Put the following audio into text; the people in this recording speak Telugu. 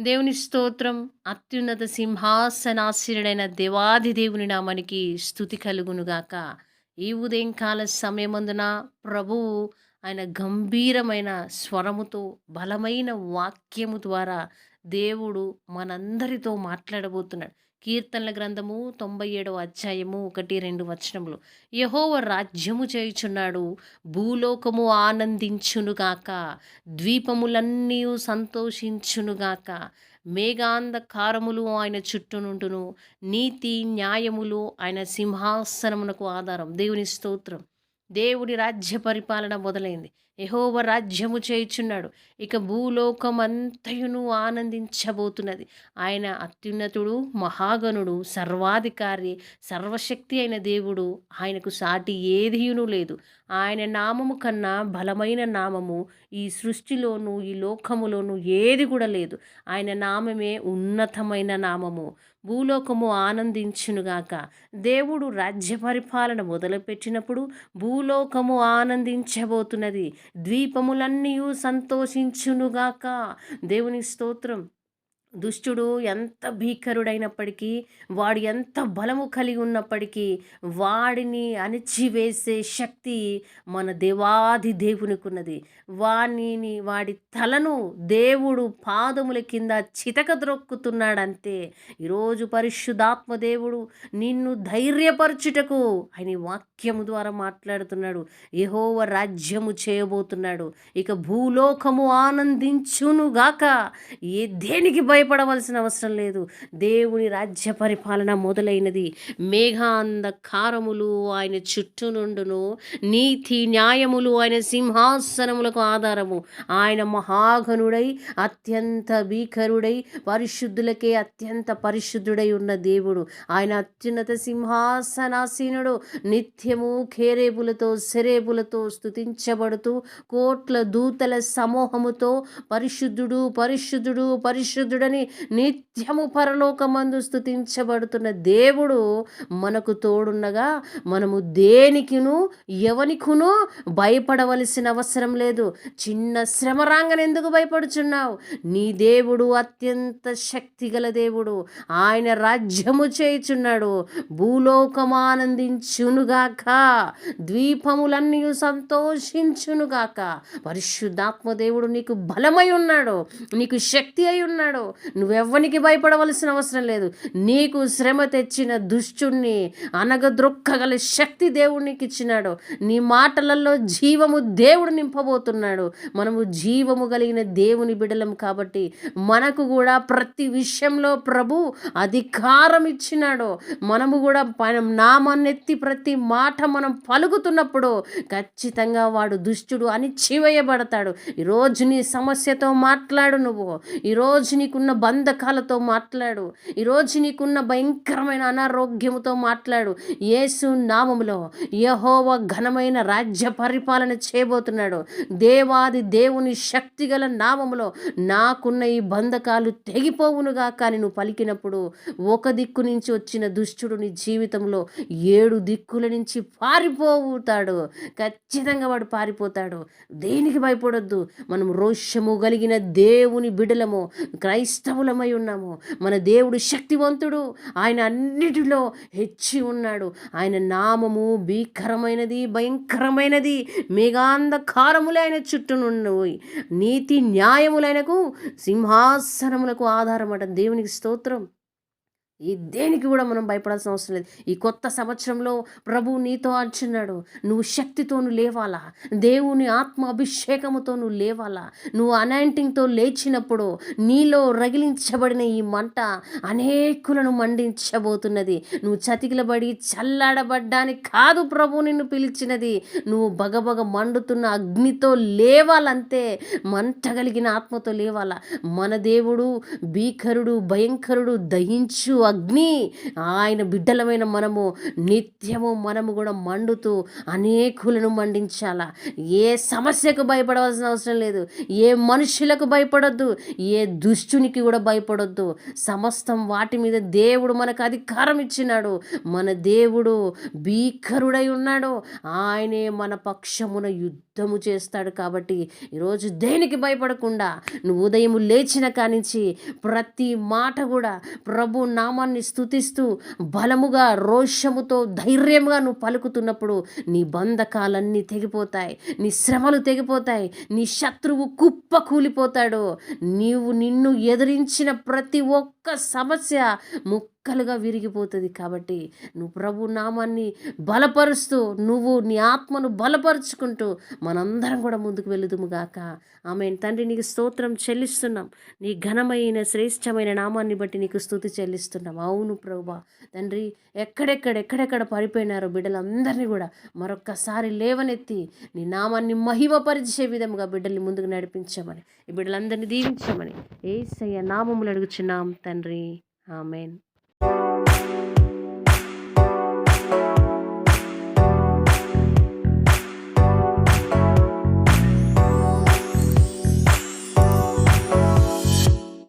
దేవుని స్తోత్రం అత్యున్నత సింహాసనాశీనుడైన దేవాది దేవుని నామానికి స్థుతి కలుగునుగాక ఈ ఉదయంకాల సమయమందున ప్రభువు ఆయన గంభీరమైన స్వరముతో బలమైన వాక్యము ద్వారా దేవుడు మనందరితో మాట్లాడబోతున్నాడు. కీర్తనల గ్రంథము తొంభై ఏడవ అధ్యాయము ఒకటి రెండు వచనములు. యహోవ రాజ్యము చేయుచున్నాడు భూలోకము ఆనందించునుగాక ద్వీపములన్నీ సంతోషించునుగాక మేఘాంధకారములు ఆయన చుట్టూనుంటును నీతి న్యాయములు ఆయన సింహాసనమునకు ఆధారం. దేవుని స్తోత్రం. దేవుడి రాజ్య పరిపాలన మొదలైంది. యహోవ రాజ్యము చేయుచున్నాడు. ఇక భూలోకమంతయును ఆనందించబోతున్నది. ఆయన అత్యున్నతుడు మహాగణుడు సర్వాధికారి సర్వశక్తి అయిన దేవుడు. ఆయనకు సాటి ఏదియును లేదు. ఆయన నామము కన్నా బలమైన నామము ఈ సృష్టిలోను ఈ లోకములోను ఏది కూడా లేదు. ఆయన నామమే ఉన్నతమైన నామము. భూలోకము ఆనందించునుగాక దేవుడు రాజ్య పరిపాలన మొదలుపెట్టినప్పుడు భూలోకము ఆనందించబోతున్నది. ద్వీపములన్నీ సంతోషించునుగాక దేవుని స్తోత్రం. దుష్టుడు ఎంత భీకరుడైనప్పటికీ వాడు ఎంత బలము కలిగి ఉన్నప్పటికీ వాడిని అణిచివేసే శక్తి మన దేవాది దేవునికి ఉన్నది వాణిని వాడి తలను దేవుడు పాదముల కింద చితక ద్రొక్కుతున్నాడంతే ఈరోజు పరిశుద్ధాత్మ దేవుడు నిన్ను ధైర్యపరచుటకు ఆయన వాక్యము ద్వారా మాట్లాడుతున్నాడు. యహోవ రాజ్యము చేయబోతున్నాడు. ఇక భూలోకము ఆనందించునుగాక. ఏ దేనికి భయ? భయపడవలసిన అవసరం లేదు. దేవుని రాజ్య పరిపాలన మొదలైనది. మేఘాంధకారములు ఆయన చుట్టూ నుండును నీతి న్యాయములు ఆయన సింహాసనములకు ఆధారము. ఆయన మహాఘనుడై అత్యంత భీకరుడై పరిశుద్ధులకే అత్యంత పరిశుద్ధుడై ఉన్న దేవుడు. ఆయన అత్యున్నత సింహాసనాసీనుడు. నిత్యము ఖేరేబులతో సెరేబులతో స్థుతించబడుతూ కోట్ల దూతల సమూహముతో పరిశుద్ధుడు పరిశుద్ధుడు పరిశుద్ధుడు అని నిత్యము పరలోకమందు స్థుతించబడుతున్న దేవుడు మనకు తోడున్నగా మనము దేనికిను ఎవనికును భయపడవలసిన అవసరం లేదు. చిన్న శ్రమ రాంగని ఎందుకు భయపడుచున్నావు? నీ దేవుడు అత్యంత శక్తిగల దేవుడు. ఆయన రాజ్యము చేయుచున్నాడు. భూలోకమానందించునుగాక. ద్వీపములన్నీ సంతోషించునుగాక. పరిశుద్ధాత్మ దేవుడు నీకు బలమై ఉన్నాడు. నీకు శక్తి అయి ఉన్నాడు. నువ్వెవ్వనికి భయపడవలసిన అవసరం లేదు. నీకు శ్రమ తెచ్చిన దుష్టుణ్ణి అనగద్రొక్కగల శక్తి దేవుడికి ఇచ్చినాడు నీ మాటలలో జీవము దేవుడు నింపబోతున్నాడు. మనము జీవము కలిగిన దేవుని బిడలం కాబట్టి మనకు కూడా ప్రతి విషయంలో ప్రభు అధికారం ఇచ్చినాడు మనము కూడా నామన్నెత్తి ప్రతి మాట మనం పలుకుతున్నప్పుడు ఖచ్చితంగా వాడు దుష్టుడు అణిచివేయబడతాడు ఈరోజు నీ సమస్యతో మాట్లాడు నువ్వు. ఈరోజు నీకున్న నీకున్న బంధకాలతో మాట్లాడు. ఈరోజు నీకున్న భయంకరమైన అనారోగ్యముతో మాట్లాడు. యేసు నామములో యహోవ ఘనమైన రాజ్య పరిపాలన చేయబోతున్నాడు. దేవాది దేవుని శక్తిగల నామములో నాకున్న ఈ బంధకాలు తెగిపోవునుగా కానీ నువ్వు పలికినప్పుడు ఒక దిక్కు నుంచి వచ్చిన దుష్టుడు నీ జీవితంలో ఏడు దిక్కుల నుంచి పారిపోతాడు ఖచ్చితంగా వాడు పారిపోతాడు. దేనికి భయపడొద్దు? మనం రోషము కలిగిన దేవుని బిడలము క్రైస్త క్రైస్తవులమై ఉన్నాము. మన దేవుడు శక్తివంతుడు. ఆయన అన్నిటిలో హెచ్చి ఉన్నాడు. ఆయన నామము భీకరమైనది భయంకరమైనది. మేఘాంధకారములే ఆయన చుట్టూనున్నవి. నీతి న్యాయములైనకు సింహాసనములకు ఆధారమట దేవునికి స్తోత్రం. ఈ దేనికి కూడా మనం భయపడాల్సిన అవసరం లేదు. ఈ కొత్త సంవత్సరంలో ప్రభు నీతో అంటున్నాడు నువ్వు శక్తితోను లేవాలా? దేవుని ఆత్మ అభిషేకముతో నువ్వు లేవాలా? నువ్వు అనాయింటింగ్తో లేచినప్పుడు నీలో రగిలించబడిన ఈ మంట అనేకులను మండించబోతున్నది. నువ్వు చతికిలబడి చల్లాడబడ్డానికి కాదు ప్రభు నిన్ను పిలిచినది. నువ్వు బగబగ మండుతున్న అగ్నితో లేవాలంతే మంట కలిగిన ఆత్మతో లేవాలా? మన దేవుడు భీకరుడు భయంకరుడు దహించు అగ్ని. ఆయన బిడ్డలమైన మనము నిత్యము మనము కూడా మండుతూ అనేకులను మండించాల? ఏ సమస్యకు భయపడవలసిన అవసరం లేదు. ఏ మనుషులకు భయపడొద్దు. ఏ దుష్టునికి కూడా భయపడొద్దు. సమస్తం వాటి మీద దేవుడు మనకు అధికారం ఇచ్చినాడు. మన దేవుడు భీకరుడై ఉన్నాడు. ఆయనే మన పక్షమున యుద్ధము చేస్తాడు కాబట్టి ఈరోజు దేనికి భయపడకుండా నువ్వు ఉదయం లేచిన కానించి ప్రతి మాట కూడా ప్రభు నామాన్ని స్తుతిస్తూ బలముగా రోషముతో ధైర్యంగా నువ్వు పలుకుతున్నప్పుడు నీ బంధకాలన్నీ తెగిపోతాయి నీ శ్రమలు తెగిపోతాయి నీ శత్రువు కుప్ప కూలిపోతాడు. నీవు నిన్ను ఎదిరించిన ప్రతి ఒక్క సమస్య ముక్కలుగా విరిగిపోతుంది కాబట్టి నువ్వు ప్రభు నామాన్ని బలపరుస్తూ నువ్వు నీ ఆత్మను బలపరుచుకుంటూ మనందరం కూడా ముందుకు వెళుదుము గాక. ఆమె తండ్రి నీకు స్తోత్రం చెల్లిస్తున్నాం. నీ ఘనమైన శ్రేష్టమైన నామాన్ని బట్టి నీకు స్థుతి చెల్లిస్తున్నాం. అవును ప్రభా. తండ్రి ఎక్కడెక్కడ ఎక్కడెక్కడ పడిపోయినారో బిడ్డలందరినీ కూడా మరొక్కసారి లేవనెత్తి నీ నామాన్ని మహిమపరిచే విధముగా బిడ్డల్ని ముందుకు నడిపించమని ఈ బిడ్డలందరినీ దీవించమని ఏసయ్య నామములు అడుగుచున్నాం తండ్రి. ఆమెన్. Thank you